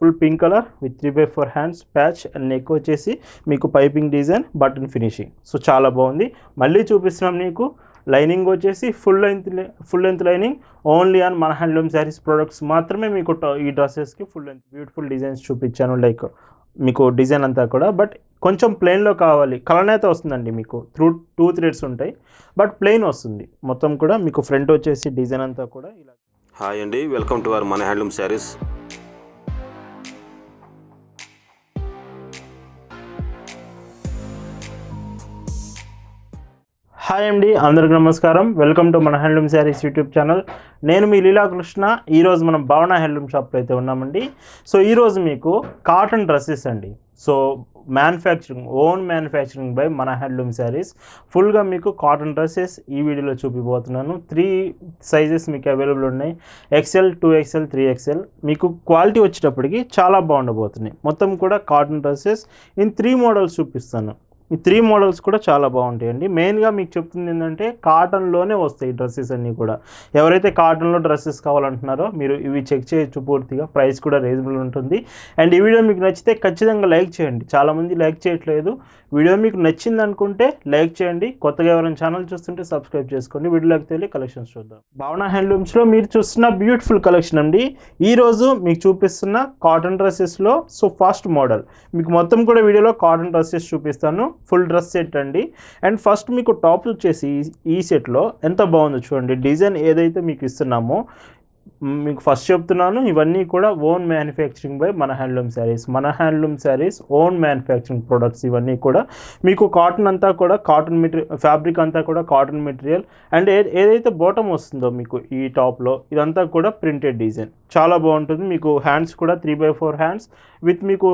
Full pink colour with three by four hands patch and neck వచ్చేసి మీకు piping design button finishing so చాలా బాగుంది మళ్ళీ చూపిస్తున్నాం నీకు లైనింగ్ వచ్చేసి full length full length lining only on మన హ్యాండ్లూమ్ శారీస్ ప్రొడక్ట్స్ మాత్రమే మీకు ఈ డ్రెస్సెస్కి ఫుల్ లెంత్ బ్యూటిఫుల్ డిజైన్స్ చూపించాను లైక్ మీకు డిజైన్ అంతా కూడా బట్ కొంచెం ప్లెయిన్లో కావాలి కలనేత వస్తుందండి మీకు త్రూ టూ థ్రెడ్స్ ఉంటాయి బట్ ప్లెయిన్ వస్తుంది మొత్తం కూడా మీకు ఫ్రంట్ వచ్చేసి డిజైన్ అంతా కూడా ఇలా హాయ్ అండి వెల్కమ్ టు అవర్ మన హ్యాండ్లూమ్ శారీస్ హాయ్ అండి అందరికి నమస్కారం. వెల్కమ్ టు మన హ్యాండ్లూమ్ శారీస్ యూట్యూబ్ ఛానల్ నేను మీ లీలాకృష్ణ ఈరోజు మనం భావన హ్యాండ్లూమ్ షాప్లో అయితే ఉన్నామండి సో ఈరోజు మీకు కాటన్ డ్రెస్సెస్ అండి. So manufacturing own manufacturing by మన హ్యాండ్లూమ్ శారీస్ ఫుల్గా మీకు కాటన్ డ్రెస్సెస్ ఈ వీడియోలో చూపిపోతున్నాను. త్రీ సైజెస్ మీకు అవైలబుల్ ఉన్నాయి. XL two XL three XL మీకు క్వాలిటీ వచ్చేటప్పటికి చాలా బాగుండబోతున్నాయి. మొత్తం కూడా cotton dresses in three models చూపిస్తాను. ఈ త్రీ మోడల్స్ కూడా చాలా బాగుంటాయండి. మెయిన్గా మీకు చెప్తుంది ఏంటంటే కాటన్లోనే వస్తాయి డ్రెస్సెస్ అన్నీ కూడా. ఎవరైతే కాటన్లో డ్రెస్సెస్ కావాలంటున్నారో మీరు ఇవి చెక్ చేయొచ్చు పూర్తిగా. ప్రైస్ కూడా రీజనబుల్ ఉంటుంది. అండ్ ఈ వీడియో మీకు నచ్చితే ఖచ్చితంగా లైక్ చేయండి. చాలామంది లైక్ చేయట్లేదు. వీడియో మీకు నచ్చింది అనుకుంటే లైక్ చేయండి. కొత్తగా ఎవరైనా ఛానల్ చూస్తుంటే సబ్స్క్రైబ్ చేసుకోండి. వీడియోలోకి వెళ్ళి కలెక్షన్స్ చూద్దాం. భావన హ్యాండ్లూమ్స్లో మీరు చూస్తున్న బ్యూటిఫుల్ కలెక్షన్ అండి. ఈరోజు మీకు చూపిస్తున్న కాటన్ డ్రెస్సెస్లో సో ఫస్ట్ మోడల్ మీకు మొత్తం కూడా వీడియోలో కాటన్ డ్రెస్సెస్ చూపిస్తాను. ఫుల్ డ్రెస్ సెట్ అండి. అండ్ ఫస్ట్ మీకు టాప్ వచ్చేసి ఈ- ఈ సెట్లో ఎంత బాగుందో చూడండి. డిజైన్ ఏదైతే మీకు ఇస్తున్నామో మీకు ఫస్ట్ చెప్తున్నాను ఇవన్నీ కూడా ఓన్ మ్యానుఫ్యాక్చరింగ్ బై మన హ్యాండ్లూమ్ శారీస్. మన handloom sarees own manufacturing products ఇవన్నీ కూడా. మీకు కాటన్ అంతా కూడా కాటన్ మెటీరియల్ ఫ్యాబ్రిక్ అంతా కూడా కాటన్ మెటీరియల్. అండ్ ఏ ఏదైతే బాటమ్ వస్తుందో మీకు ఈ టాప్లో ఇదంతా కూడా ప్రింటెడ్ డిజైన్. చాలా బాగుంటుంది. మీకు హ్యాండ్స్ కూడా three by four hands with మీకు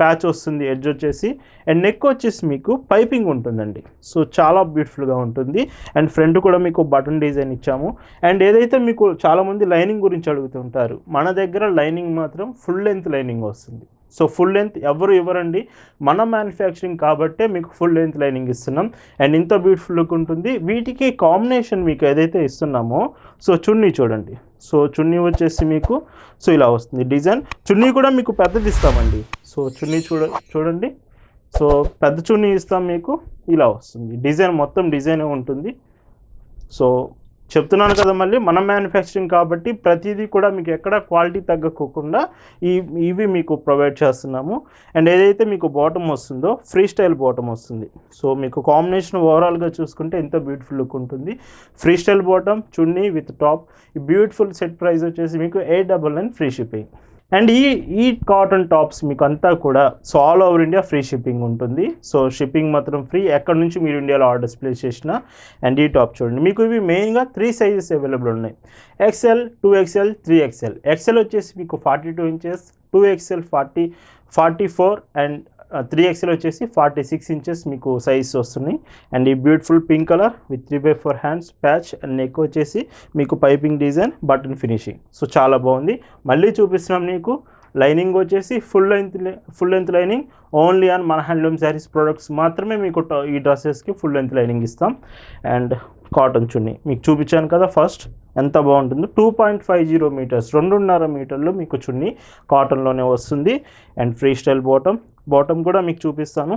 ప్యాచ్ వస్తుంది ఎడ్జ్ వచ్చేసి. అండ్ నెక్ వచ్చేసి మీకు పైపింగ్ ఉంటుందండి. సో చాలా బ్యూటిఫుల్గా ఉంటుంది. అండ్ ఫ్రంట్ కూడా మీకు బటన్ డిజైన్ ఇచ్చాము. అండ్ ఏదైతే మీకు చాలామంది లైనింగ్ గురించి అడుగుతుంటారు మన దగ్గర లైనింగ్ మాత్రం ఫుల్ లెంత్ లైనింగ్ వస్తుంది. సో ఫుల్ లెంత్ ఎవరు ఇవ్వరండి? మన మ్యానుఫ్యాక్చరింగ్ కాబట్టే మీకు ఫుల్ లెంత్ లైనింగ్ ఇస్తున్నాం. అండ్ ఇంత బ్యూటిఫుల్ లుక్ ఉంటుంది. వీటికి కాంబినేషన్ మీకు ఏదైతే ఇస్తున్నామో సో చున్నీ చూడండి. సో చున్నీ వచ్చేసి మీకు సో ఇలా వస్తుంది డిజైన్. చున్నీ కూడా మీకు పెద్దది ఇస్తామండి. సో చున్నీ చూడ చూడండి. సో పెద్ద చున్నీ ఇస్తాం మీకు. ఇలా వస్తుంది. డిజైన్ మొత్తం డిజైనే ఉంటుంది. సో చెప్తున్నాను కదా మళ్ళీ మనం మ్యానుఫ్యాక్చరింగ్ కాబట్టి ప్రతిదీ కూడా మీకు ఎక్కడ క్వాలిటీ తగ్గకోకుండా ఈ ఇవి మీకు ప్రొవైడ్ చేస్తున్నాము. అండ్ ఏదైతే మీకు బాటమ్ వస్తుందో ఫ్రీ స్టైల్ బాటమ్ వస్తుంది. సో మీకు కాంబినేషన్ ఓవరాల్గా చూసుకుంటే ఎంత బ్యూటిఫుల్ లుక్ ఉంటుంది. Free style bottom chunni with top ఈ బ్యూటిఫుల్ సెట్ ప్రైస్ వచ్చేసి మీకు eight double nine free shipping and ఈ ఈ కాటన్ టాప్స్ మీకు అంతా కూడా so all over India free shipping ఉంటుంది. సో షిప్పింగ్ మాత్రం ఫ్రీ ఎక్కడ నుంచి మీరు ఇండియాలో ఆర్డర్స్ ప్లేస్ చేసినా అండ్ ఈ టాప్ చూడండి. మీకు ఇవి మెయిన్గా త్రీ సైజెస్ అవైలబుల్ ఉన్నాయి. XL two XL three XL XL వచ్చేసి మీకు forty two inches two XL forty forty four and three XL వచ్చేసి ఫార్టీ సిక్స్ ఇంచెస్ మీకు సైజ్ వస్తున్నాయి. అండ్ ఈ beautiful pink colour with three by four hands patch and neck వచ్చేసి మీకు piping design button finishing so చాలా బాగుంది. మళ్ళీ చూపిస్తున్నాం నీకు లైనింగ్ వచ్చేసి full length full length lining only on మన హ్యాండ్లూమ్ శారీస్ ప్రొడక్ట్స్ మాత్రమే మీకు ఈ డ్రెస్సెస్కి ఫుల్ లెంత్ లైనింగ్ ఇస్తాం. అండ్ కాటన్ చున్నీ. మీకు చూపించాను కదా ఫస్ట్ ఎంత బాగుంటుందో two point five zero metres రెండున్నర మీటర్లు మీకు చున్నీ కాటన్లోనే వస్తుంది. And free style bottom bottom కూడా మీకు చూపిస్తాను.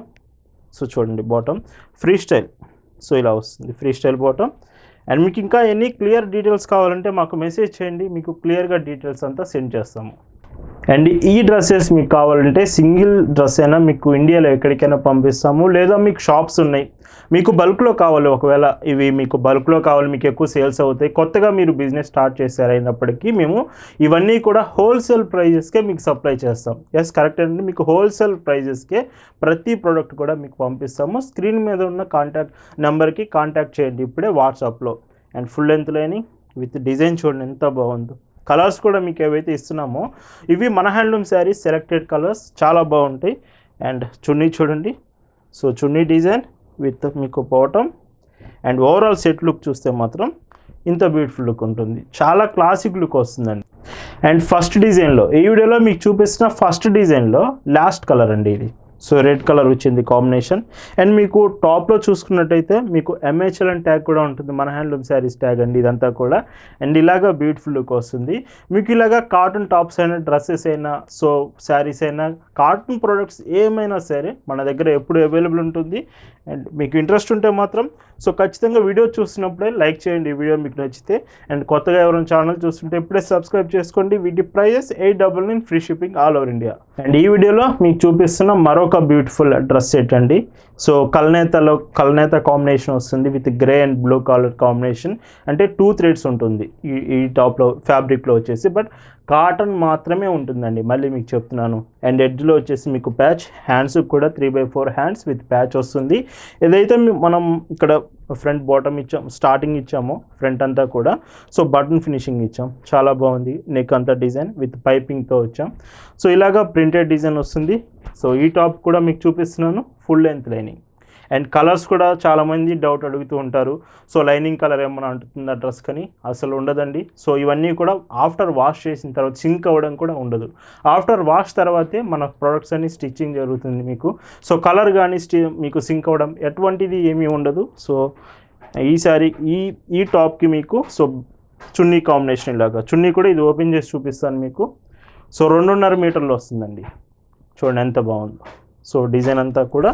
సో చూడండి బాటమ్ ఫ్రీ స్టైల్ సో ఇలా వస్తుంది. ఫ్రీ స్టైల్ బాటమ్ అండ్ మీకు ఇంకా ఎన్ని క్లియర్ డీటెయిల్స్ కావాలంటే మాకు మెసేజ్ చేయండి. మీకు క్లియర్గా డీటెయిల్స్ అంతా సెండ్ చేస్తాము. అండ్ ఈ డ్రెస్సెస్ మీకు కావాలంటే సింగిల్ డ్రెస్ అయినా మీకు ఇండియాలో ఎక్కడికైనా పంపిస్తాము. లేదా మీకు షాప్స్ ఉన్నాయి. మీకు బల్క్లో కావాలి. ఒకవేళ ఇవి మీకు బల్క్లో కావాలి. మీకు ఎక్కువ సేల్స్ అవుతాయి. కొత్తగా మీరు బిజినెస్ స్టార్ట్ చేశారైనప్పటికీ మేము ఇవన్నీ కూడా హోల్సేల్ ప్రైజెస్కే మీకు సప్లై చేస్తాం. ఎస్ కరెక్ట్ అండి. మీకు హోల్సేల్ ప్రైజెస్కే ప్రతి ప్రోడక్ట్ కూడా మీకు పంపిస్తాము. స్క్రీన్ మీద ఉన్న కాంటాక్ట్ నెంబర్కి కాంటాక్ట్ చేయండి. ఇప్పుడే వాట్సాప్లో. అండ్ ఫుల్ లెంత్ లేని విత్ డిజైన్ చూడండి ఎంత బాగుందో. కలర్స్ కూడా మీకు ఏవైతే ఇస్తున్నామో ఇవి మన హ్యాండ్లూమ్ శారీస్ సెలెక్టెడ్ కలర్స్ చాలా బాగుంటాయి. అండ్ చున్నీ చూడండి. సో చున్నీ డిజైన్ విత్ మీకు పోవటం అండ్ ఓవరాల్ సెట్ లుక్ చూస్తే మాత్రం ఇంత బ్యూటిఫుల్ లుక్ ఉంటుంది. చాలా క్లాసిక్ లుక్ వస్తుందండి. అండ్ ఫస్ట్ డిజైన్లో ఈ వీడియోలో మీకు చూపిస్తున్న ఫస్ట్ డిజైన్లో లాస్ట్ కలర్ అండి ఇది. సో రెడ్ కలర్ వచ్చింది కాంబినేషన్. అండ్ మీకు టాప్లో చూసుకున్నట్టయితే మీకు ఎంహెచ్ఎల్ అండ్ ట్యాగ్ కూడా ఉంటుంది. మన హ్యాండ్లూమ్ శారీస్ ట్యాగ్ అండి ఇదంతా కూడా. అండ్ ఇలాగా బ్యూటిఫుల్ లుక్ వస్తుంది. మీకు ఇలాగా కాటన్ టాప్స్ అయినా డ్రెస్సెస్ అయినా సో శారీస్ అయినా కాటన్ ప్రోడక్ట్స్ ఏమైనా సరే మన దగ్గర ఎప్పుడు అవైలబుల్ ఉంటుంది. అండ్ మీకు ఇంట్రెస్ట్ ఉంటే మాత్రం సో ఖచ్చితంగా వీడియో చూసినప్పుడే లైక్ చేయండి ఈ వీడియో మీకు నచ్చితే. అండ్ కొత్తగా ఎవరైనా ఛానల్ చూస్తుంటే ఇప్పుడే సబ్స్క్రైబ్ చేసుకోండి. వీటి prices eight double nine free shipping all over India. And ఈ వీడియోలో మీకు చూపిస్తున్న మరో మరొక బ్యూటిఫుల్ డ్రెస్ సెట్ అండి. సో కల్నేతలో కల్నేత కాంబినేషన్ వస్తుంది with grey and blue colour combination అంటే టూ థ్రెడ్స్ ఉంటుంది ఈ ఈ టాప్లో ఫ్యాబ్రిక్లో వచ్చేసి. బట్ కాటన్ మాత్రమే ఉంటుందండి. మళ్ళీ మీకు చెప్తున్నాను. అండ్ ఎడ్జ్లో వచ్చేసి మీకు ప్యాచ్ హ్యాండ్స్ కూడా three by four hands with patch వస్తుంది. ఏదైతే మనం ఇక్కడ ఫ్రంట్ బాటమ్ ఇచ్చాం స్టార్టింగ్ ఇచ్చాము ఫ్రంట్ అంతా కూడా. సో బటన్ ఫినిషింగ్ ఇచ్చాం. చాలా బాగుంది. నెక్ అంతా డిజైన్ విత్ పైపింగ్తో వచ్చాం. సో ఇలాగా ప్రింటెడ్ డిజైన్ వస్తుంది. సో ఈ టాప్ కూడా మీకు చూపిస్తున్నాను. Full length lining. And colours కూడా చాలామంది డౌట్ అడుగుతూ ఉంటారు. సో లైనింగ్ కలర్ ఏమైనా అంటుతుందా డ్రెస్ కానీ? అసలు ఉండదండి. సో ఇవన్నీ కూడా ఆఫ్టర్ వాష్ చేసిన తర్వాత సింక్ అవ్వడం కూడా ఉండదు. ఆఫ్టర్ వాష్ తర్వాతే మన ప్రొడక్ట్స్ అన్ని స్టిచ్చింగ్ జరుగుతుంది మీకు. సో కలర్ కానీ స్టి మీకు సింక్ అవ్వడం ఎటువంటిది ఏమీ ఉండదు. సో ఈసారి ఈ ఈ టాప్కి మీకు సో చున్నీ కాంబినేషన్ ఇలాగా చున్నీ కూడా ఇది ఓపెన్ చేసి చూపిస్తాను మీకు. సో రెండున్నర మీటర్లు వస్తుందండి. చూడండి ఎంత బాగుందో. సో డిజైన్ అంతా కూడా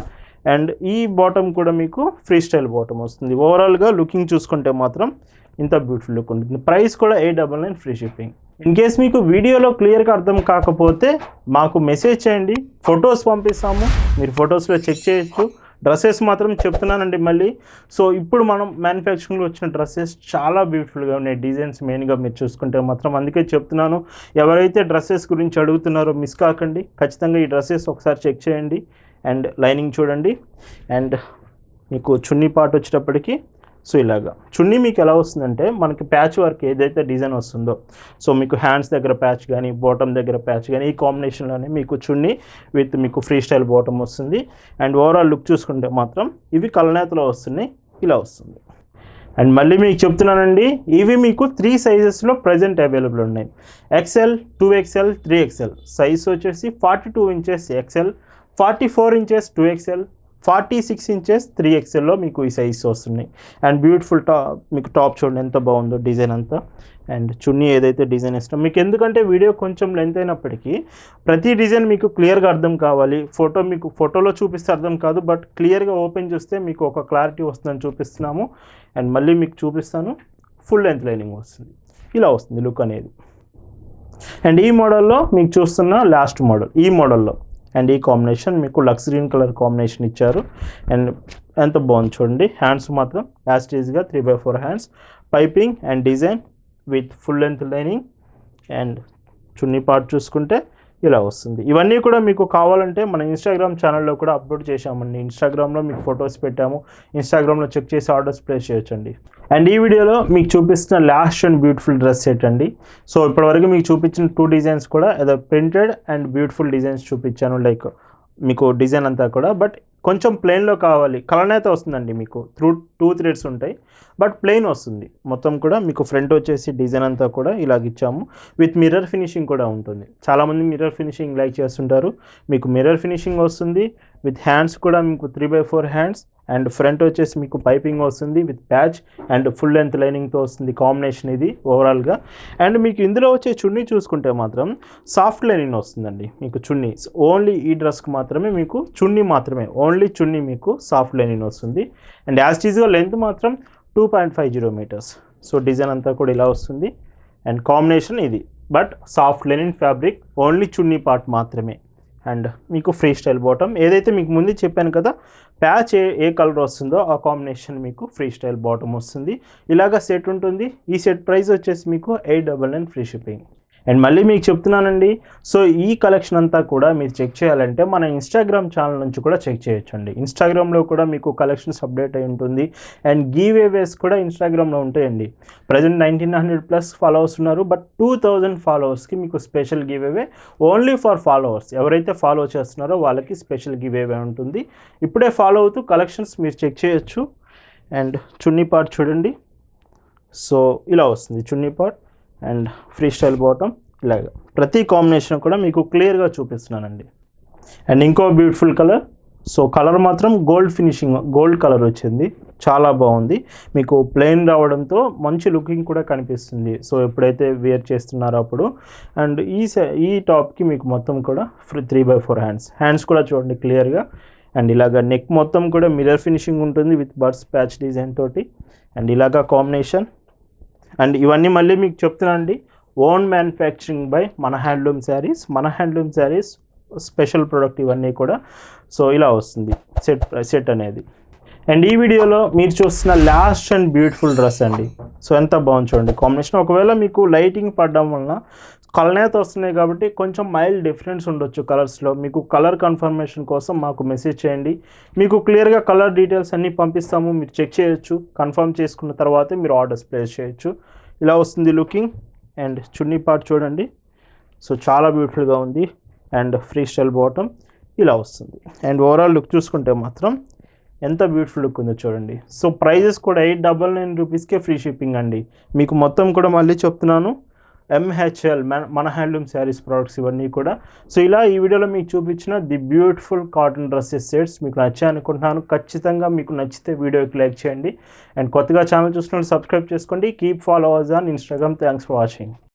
అండ్ ఈ బాటమ్ కూడా మీకు ఫ్రీ స్టైల్ బాటమ్ వస్తుంది. ఓవరాల్గా లుకింగ్ చూసుకుంటే మాత్రం ఇంత బ్యూటిఫుల్ లుక్ ఉంటుంది. ప్రైస్ కూడా eight double nine free shipping. In case మీకు వీడియోలో క్లియర్గా అర్థం కాకపోతే మాకు మెసేజ్ చేయండి. ఫొటోస్ పంపిస్తాము. మీరు ఫొటోస్లో చెక్ చేయొచ్చు. డ్రెస్సెస్ మాత్రం చెప్తున్నానండి మళ్ళీ. సో ఇప్పుడు మనం మ్యానుఫ్యాక్చరింగ్లో వచ్చిన డ్రెస్సెస్ చాలా బ్యూటిఫుల్గా ఉన్నాయి. డిజైన్స్ మెయిన్గా మీరు చూసుకుంటే మాత్రం అందుకే చెప్తున్నాను. ఎవరైతే డ్రెస్సెస్ గురించి అడుగుతున్నారో మిస్ కాకండి. ఖచ్చితంగా ఈ డ్రెస్సెస్ ఒకసారి చెక్ చేయండి. అండ్ లైనింగ్ చూడండి. అండ్ మీకు చున్నీ పార్ట్ వచ్చేటప్పటికి సో ఇలాగా. చున్నీ మీకు ఎలా వస్తుందంటే మనకి ప్యాచ్ వర్క్ ఏదైతే డిజైన్ వస్తుందో సో మీకు హ్యాండ్స్ దగ్గర ప్యాచ్ కానీ బాటమ్ దగ్గర ప్యాచ్ కానీ ఈ కాంబినేషన్లోనే మీకు చున్నీ విత్ మీకు ఫ్రీ స్టైల్ బాటమ్ వస్తుంది. అండ్ ఓవరాల్ లుక్ చూసుకుంటే మాత్రం ఇవి కలనేతలో వస్తున్నాయి ఇలా వస్తుంది. అండ్ మళ్ళీ మీకు చెప్తున్నానండి ఇవి మీకు త్రీ సైజెస్లో ప్రజెంట్ అవైలబుల్ ఉన్నాయి. XL two XL three XL size వచ్చేసి forty two inches XL forty four inches two XL forty six inches three ఎక్స్ఎల్లో మీకు ఈ సైజ్ వస్తున్నాయి. అండ్ బ్యూటిఫుల్ టాప్ మీకు టాప్ చూడండి ఎంత బాగుందో డిజైన్ అంతా. అండ్ చున్నీ ఏదైతే డిజైన్ ఇష్టం మీకు ఎందుకంటే వీడియో కొంచెం లెంత్ అయినప్పటికీ ప్రతి డిజైన్ మీకు క్లియర్గా అర్థం కావాలి. ఫోటో మీకు ఫోటోలో చూపిస్తే అర్థం కాదు బట్ క్లియర్గా ఓపెన్ చేస్తే మీకు ఒక క్లారిటీ వస్తుందని చూపిస్తున్నాము. అండ్ మళ్ళీ మీకు చూపిస్తాను ఫుల్ లెంత్ లైనింగ్ వస్తుంది. ఇలా వస్తుంది లుక్ అనేది. అండ్ ఈ మోడల్లో మీకు చూస్తున్న లాస్ట్ మోడల్ ఈ మోడల్లో అండ్ ఈ కాంబినేషన్ మీకు లక్స్ గ్రీన్ కలర్ కాంబినేషన్ ఇచ్చారు. అండ్ ఎంత బాగుంది చూడండి. హ్యాండ్స్ మాత్రం యాస్టీజ్గా three by four hands piping and design with full length lining and chunni part చూసుకుంటే ఇలా వస్తుంది. ఇవన్నీ కూడా మీకు కావాలంటే మన ఇన్స్టాగ్రామ్ ఛానల్లో కూడా అప్లోడ్ చేశామండి. ఇన్స్టాగ్రామ్లో మీకు ఫొటోస్ పెట్టాము. ఇన్స్టాగ్రామ్లో చెక్ చేసి ఆర్డర్స్ ప్లేస్ చేయొచ్చండి. అండ్ ఈ వీడియోలో మీకు చూపిస్తున్న last and beautiful dress set అండి. సో ఇప్పటివరకు మీకు చూపించిన టూ డిజైన్స్ కూడా ఏదో ప్రింటెడ్ అండ్ బ్యూటిఫుల్ డిజైన్స్ చూపించాను. లైక్ మీకు డిజైన్ అంతా కూడా బట్ కొంచెం ప్లెయిన్లో కావాలి. కలనేత వస్తుందండి మీకు. త్రూ టూ థ్రెడ్స్ ఉంటాయి. బట్ ప్లెయిన్ వస్తుంది. మొత్తం కూడా మీకు ఫ్రంట్ వచ్చేసి డిజైన్ అంతా కూడా ఇలాగ ఇచ్చాము. విత్ మిర్రర్ ఫినిషింగ్ కూడా ఉంటుంది. చాలామంది మిర్రర్ ఫినిషింగ్ లైక్ చేస్తుంటారు. మీకు మిర్రర్ ఫినిషింగ్ వస్తుంది. విత్ హ్యాండ్స్ కూడా మీకు three by four hands and front వచ్చేసి మీకు పైపింగ్ వస్తుంది with patch and full length లైనింగ్తో వస్తుంది కాంబినేషన్ ఇది ఓవరాల్గా. అండ్ మీకు ఇందులో వచ్చే చున్నీ చూసుకుంటే మాత్రం సాఫ్ట్ లైనింగ్ వస్తుందండి మీకు చున్నీ. ఓన్లీ ఈ డ్రెస్కి మాత్రమే మీకు చున్నీ మాత్రమే ఓన్లీ చున్నీ మీకు సాఫ్ట్ లైనింగ్ వస్తుంది. అండ్ యాజ్ ఈజ్గా లెంత్ మాత్రం two point five zero metres. So design అంతా కూడా ఇలా వస్తుంది. అండ్ కాంబినేషన్ ఇది. But soft linen fabric only chunni part మాత్రమే. అండ్ మీకు ఫ్రీ స్టైల్ బాటమ్. ఏదైతే మీకు ముందు చెప్పాను కదా ప్యాచ్ ఏ ఏ కలర్ వస్తుందో ఆ కాంబినేషన్ మీకు ఫ్రీ స్టైల్ బాటమ్ వస్తుంది. ఇలాగ సెట్ ఉంటుంది. ఈ సెట్ ప్రైస్ వచ్చేసి మీకు eight double nine free shipping. And మళ్ళీ మీకు చెప్తున్నానండి. సో ఈ కలెక్షన్ అంతా కూడా మీరు చెక్ చేయాలంటే మన ఇన్స్టాగ్రామ్ ఛానల్ నుంచి కూడా చెక్ చేయొచ్చండి. ఇన్స్టాగ్రామ్లో కూడా మీకు కలెక్షన్స్ అప్డేట్ అయి ఉంటుంది. అండ్ గివ్ అవేస్ కూడా ఇన్స్టాగ్రామ్లో ఉంటాయండి. Present nineteen hundred plus followers ఉన్నారు. బట్ టూ థౌజండ్ ఫాలోవర్స్కి మీకు special giveaway only for followers ఎవరైతే ఫాలో చేస్తున్నారో వాళ్ళకి స్పెషల్ గివ్ అవే ఉంటుంది. ఇప్పుడే ఫాలో అవుతూ కలెక్షన్స్ మీరు చెక్ చేయొచ్చు. అండ్ చున్నీ పార్ట్ చూడండి. సో ఇలా వస్తుంది. చున్నీ part and free style bottom ఇలాగ. ప్రతి కాంబినేషన్ కూడా మీకు క్లియర్గా చూపిస్తున్నానండి. అండ్ ఇంకో బ్యూటిఫుల్ కలర్. సో కలర్ మాత్రం గోల్డ్ ఫినిషింగ్ గోల్డ్ కలర్ వచ్చింది. చాలా బాగుంది. మీకు ప్లెయిన్ రావడంతో మంచి లుకింగ్ కూడా కనిపిస్తుంది. సో ఎప్పుడైతే వేర్ చేస్తున్నారో అప్పుడు. అండ్ ఈ సై- ఈ టాప్కి మీకు మొత్తం కూడా free three by four hands. Hands కూడా చూడండి క్లియర్గా. అండ్ ఇలాగ నెక్ మొత్తం కూడా మిరర్ ఫినిషింగ్ ఉంటుంది విత్ బర్డ్స్ ప్యాచ్ డిజైన్ తోటి. అండ్ ఇలాగా కాంబినేషన్ అండ్ ఇవన్నీ మళ్ళీ మీకు చెప్తున్నానండి ఓన్ మ్యానుఫ్యాక్చరింగ్ బై మన హ్యాండ్లూమ్ శారీస్ మన హ్యాండ్లూమ్ శారీస్ స్పెషల్ ప్రోడక్ట్ ఇవన్నీ కూడా. సో ఇలా వస్తుంది. సెట్ సెట్ అనేది. అండ్ ఈ వీడియోలో మీరు చూస్తున్న లాస్ట్ అండ్ బ్యూటిఫుల్ డ్రెస్ అండి. సో ఎంత బాగుంది చూడండి. కాంబినేషన్ ఒకవేళ మీకు లైటింగ్ పడడం వలన కలనేత వస్తున్నాయి కాబట్టి కొంచెం మైల్డ్ డిఫరెన్స్ ఉండొచ్చు కలర్స్లో మీకు కలర్ కన్ఫర్మేషన్ కోసం మాకు మెసేజ్ చేయండి. మీకు క్లియర్గా కలర్ డీటెయిల్స్ అన్నీ పంపిస్తాము. మీరు చెక్ చేయొచ్చు. కన్ఫర్మ్ చేసుకున్న తర్వాతే మీరు ఆర్డర్స్ ప్లేస్ చేయొచ్చు. ఇలా వస్తుంది లుకింగ్ అండ్ చున్నీ పార్ట్ చూడండి. సో చాలా బ్యూటిఫుల్గా ఉంది. అండ్ ఫ్రీ స్టైల్ బాటమ్ ఇలా వస్తుంది. అండ్ ఓవరాల్ లుక్ చూసుకుంటే మాత్రం ఎంత బ్యూటిఫుల్ లుక్ ఉందో చూడండి. సో ప్రైజెస్ కూడా ఎయిట్ డబల్ నైన్ రూపీస్కే ఫ్రీ షిప్పింగ్ అండి. మీకు మొత్తం కూడా మళ్ళీ చెప్తున్నాను. ఎంహెచ్ఎల్ మన మన హ్యాండ్లూమ్ శారీస్ ప్రోడక్ట్స్ ఇవన్నీ కూడా. సో ఇలా ఈ వీడియోలో మీకు చూపించిన the beautiful cotton dresses sets మీకు నచ్చాయి అనుకుంటున్నాను. ఖచ్చితంగా మీకు నచ్చితే వీడియోకి లైక్ చేయండి. అండ్ కొత్తగా ఛానల్ చూస్తున్నట్టు సబ్స్క్రైబ్ చేసుకోండి. Keep follow ours on Instagram thanks for watching